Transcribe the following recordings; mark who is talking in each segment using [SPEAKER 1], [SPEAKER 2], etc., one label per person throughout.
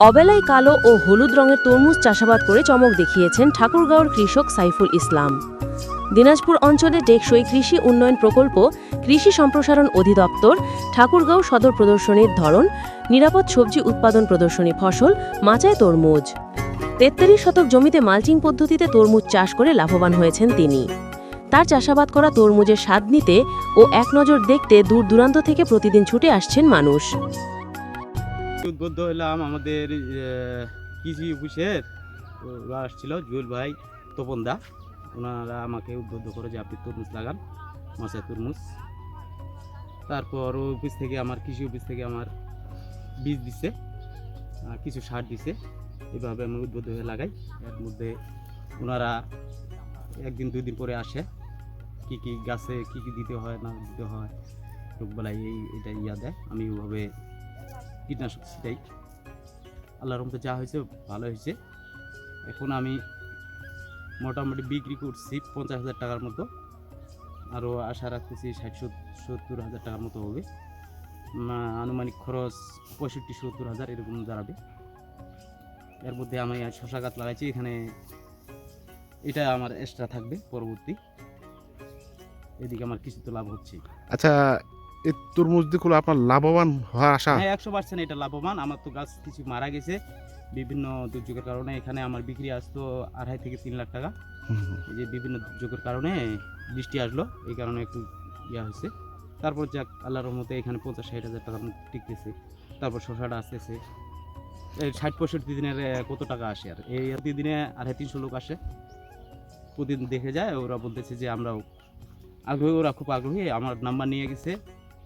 [SPEAKER 1] অবেলায় কালো ও হলুদ রঙের তরমুজ চাষাবাদ করে চমক দেখিয়েছেন ঠাকুরগাঁওর কৃষক সাইফুল ইসলাম। দিনাজপুর অঞ্চলে টেকসই কৃষি উন্নয়ন প্রকল্প, কৃষি সম্প্রসারণ অধিদপ্তর, ঠাকুরগাঁও সদর প্রদর্শনীর ধরন, নিরাপদ সবজি উৎপাদন প্রদর্শনী ফসল, মাচায় তরমুজ। তেত্রিশ শতক জমিতে মালচিং পদ্ধতিতে তরমুজ চাষ করে লাভবান হয়েছেন তিনি। তার চাষাবাদ করা তরমুজের স্বাদ নিতে ও এক নজর দেখতে দূর দূরান্ত থেকে প্রতিদিন ছুটে আসছেন মানুষ।
[SPEAKER 2] উদ্বুদ্ধ হলাম আমাদের কৃষি অফিসের আসছিল জুয়েল ভাই তপন দা। ওনারা আমাকে উদ্বুদ্ধ করে যে আপনি তরমুজ লাগান, মাছের তরমুজ। তারপর অফিস থেকে আমার, কৃষি অফিস থেকে আমার বীজ দিছে কিছু সার দিছে। এভাবে আমি উদ্বুদ্ধ হয়ে লাগাই। এর মধ্যে ওনারা একদিন, দুই দিন পরে আসে, কি কি গাছে কি কি দিতে হয়, না দিতে হয় রোগবেলায় এই, এটা ইয়া দেয়। আমি ওইভাবে কীটনাশক ছিটাই। আল্লাহর রহমতে যা হয়েছে, ভালো হয়েছে। এখন আমি মোটামুটি বিক্রি করছি পঞ্চাশ হাজার টাকার মতো। আরও আশা রাখতেছি ষাট সত্তর হাজার টাকার মতো হবে। আনুমানিক খরচ পঁয়ষট্টি সত্তর হাজার এরকম দাঁড়াবে। এর মধ্যে আমি শশা গাছ লাগাইছি, এখানে এটা আমার এক্সট্রা থাকবে পরবর্তী। এদিকে আমার কিছু তো লাভ হচ্ছে।
[SPEAKER 3] আচ্ছা এই তরমুজ দিকগুলো আপনার লাভবান হওয়ার আশা?
[SPEAKER 2] হ্যাঁ একশো পার্সেন্ট এটা লাভবান। আমার তো গাছ কিছু মারা গেছে। বিভিন্ন দুর্যোগের কারণে এখানে আমার বিক্রি আসতো আড়াই থেকে তিন লাখ টাকা। এই যে বিভিন্ন দুর্যোগের কারণে বৃষ্টি আসলো এই কারণে একটু ইয়া হয়েছে। তারপর যাক আল্লাহর রহমতে এখানে পঞ্চাশ ষাট হাজার মতো টিকতেছে। তারপর শশাটা আসতেছে। এই ষাট পঁয়ষট্টি দিনের কত টাকা আসে আর? এই প্রতিদিনে আড়াই তিনশো লোক আসে। প্রতিদিন দেখে যায় ওরা বলতেছে যে আমরাও আগ্রহী ওরা খুব আগ্রহী। আমার নাম্বার নিয়ে গেছে।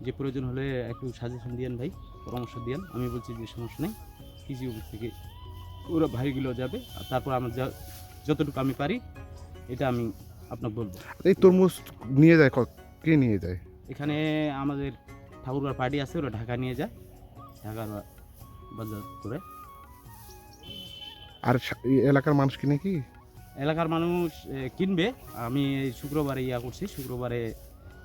[SPEAKER 2] যে প্রয়োজন হলে একটু সাজেশন দিয়েন ভাই পরামর্শ দিয়েন। আমি বলছি যে সমস্যা নেই কৃষি অফিস থেকে ওরা ভাইগুলো যাবে আর তারপর আমার যা- যতটুকু আমি পারি এটা আমি আপনাকে বলব।
[SPEAKER 3] এই তরমুজ নিয়ে যায় ক- নিয়ে যায়?
[SPEAKER 2] এখানে আমাদের ঠাকুরগার পার্টি আছে ওরা ঢাকা নিয়ে যায় ঢাকার বাজার করে।
[SPEAKER 3] আর এলাকার মানুষ কিনে কি?
[SPEAKER 2] এলাকার মানুষ কিনবে। আমি শুক্রবারে ইয়া করছি শুক্রবারে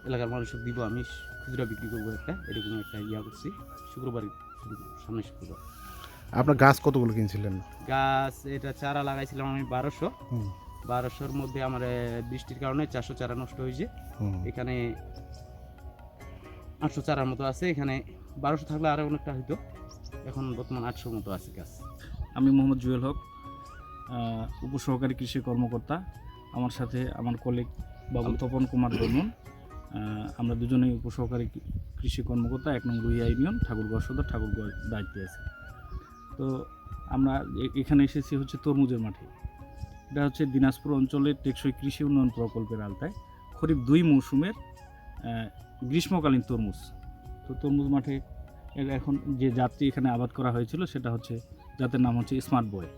[SPEAKER 2] এলাকার মানুষকে দিব আমি খুচরা বিক্রি করব একটা এরকম একটা ইয়া করছি। শুক্রবারে সামনে শুক্রবার।
[SPEAKER 3] আপনার গাছ কতগুলো কিনছিলেন?
[SPEAKER 2] গাছ এটা চারা লাগাইছিলাম আমি বারোশো। বারোশোর মধ্যে আমার বৃষ্টির কারণে চারশো চারা নষ্ট হয়েছে। এখানে আটশো চারার মতো আছে এখানে বারোশো থাকলে আরও অনেকটা হইতো। এখন বর্তমান আটশোর মতো আছে গাছ।
[SPEAKER 4] আমি মোহাম্মদ জুয়েল হক আহ, উপসহকারী কৃষি কর্মকর্তা। আমার সাথে আমার কলিগ বাবু তপন কুমার বর্মন। আমরা দুজনেই উপসহকারী কৃষি কর্মকর্তা, এক নং রুহিয়া ইউনিয়ন ঠাকুরগাঁও সদর ঠাকুরগাঁও দায়িত্বে আছে। তো আমরা এখানে এসেছি হচ্ছে তরমুজের মাঠে। এটা হচ্ছে দিনাজপুর অঞ্চলের টেকসই কৃষি উন্নয়ন প্রকল্পের আলতায় খরিফ দুই মৌসুমের গ্রীষ্মকালীন তরমুজ। তো তরমুজ মাঠে এখন যে জাতটি এখানে আবাদ করা হয়েছিল সেটা হচ্ছে জাতের নাম হচ্ছে স্মার্ট বয়।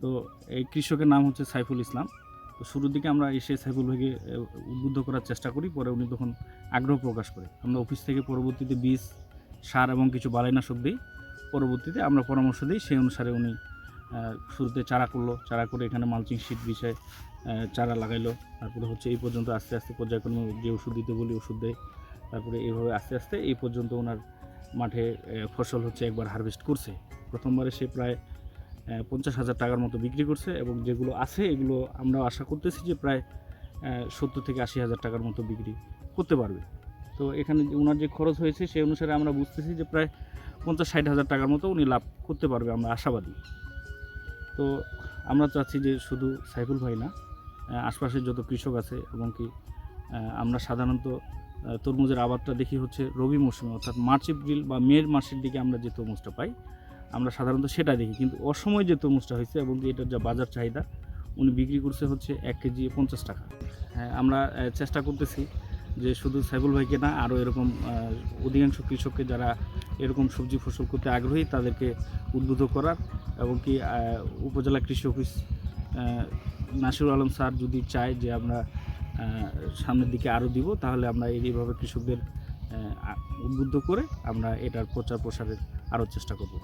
[SPEAKER 4] তো এই কৃষকের নাম হচ্ছে সাইফুল ইসলাম। তো শুরুর দিকে আমরা এসে সাইফুল ভাইকে উদ্বুদ্ধ করার চেষ্টা করি, পরে উনি তখন আগ্রহ প্রকাশ করে। আমরা অফিস থেকে পরবর্তীতে বীজ, সার এবং কিছু বালাইনাশক দিই। পরবর্তীতে আমরা পরামর্শ দিই, সেই অনুসারে উনি শুরুতে চারা করল। চারা করে এখানে মালচিং শীট বিষয়ে চারা লাগাইলো। তারপরে হচ্ছে এই পর্যন্ত আস্তে আস্তে পর্যায়ক্রমে যে ওষুধ দিতে বলি ওষুধ দেয়। তারপরে এইভাবে আস্তে আস্তে এই পর্যন্ত ওনার মাঠে ফসল হচ্ছে একবার হারভেস্ট করছে। প্রথমবারে সে প্রায় পঞ্চাশ হাজার টাকার মতো বিক্রি করছে এবং যেগুলো আছে এগুলো আমরা আশা করতেছি যে প্রায় সত্তর থেকে আশি হাজার টাকার মতো বিক্রি করতে পারবে। তো এখানে ওনার যে খরচ হয়েছে সেই অনুসারে আমরা বুঝতেছি যে প্রায় পঞ্চাশ ষাট হাজার টাকার মতো উনি লাভ করতে পারবে, আমরা আশাবাদী। তো আমরা চাচ্ছি যে শুধু সাইফুল ভাই না আশপাশের যত কৃষক আছে এবং কি আমরা সাধারণত তরমুজের আবাদটা দেখি হচ্ছে রবি মৌসুমে, অর্থাৎ মার্চ, এপ্রিল বা মের মাসের দিকে আমরা যে তরমুজটা পাই আমরা সাধারণত সেটা দেখি। কিন্তু অসময় যে তরমুজটা হয়েছে এবং এটার যা বাজার চাহিদা উনি বিক্রি করছে হচ্ছে এক কেজি পঞ্চাশ টাকা। হ্যাঁ আমরা চেষ্টা করতেছি যে শুধু সাইবুল ভাইকে না আরও এরকম অধিকাংশ কৃষককে যারা এরকম সবজি ফসল করতে আগ্রহী তাদেরকে উদ্বুদ্ধ করার এবং কি উপজেলা কৃষি অফিস আহ, নাসিরুল আলম স্যার যদি চায় যে আমরা সামনের দিকে আরও দিব তাহলে আমরা এইভাবে কৃষকদের উদ্বুদ্ধ করে আমরা এটার প্রচার প্রসারের আরও চেষ্টা করব।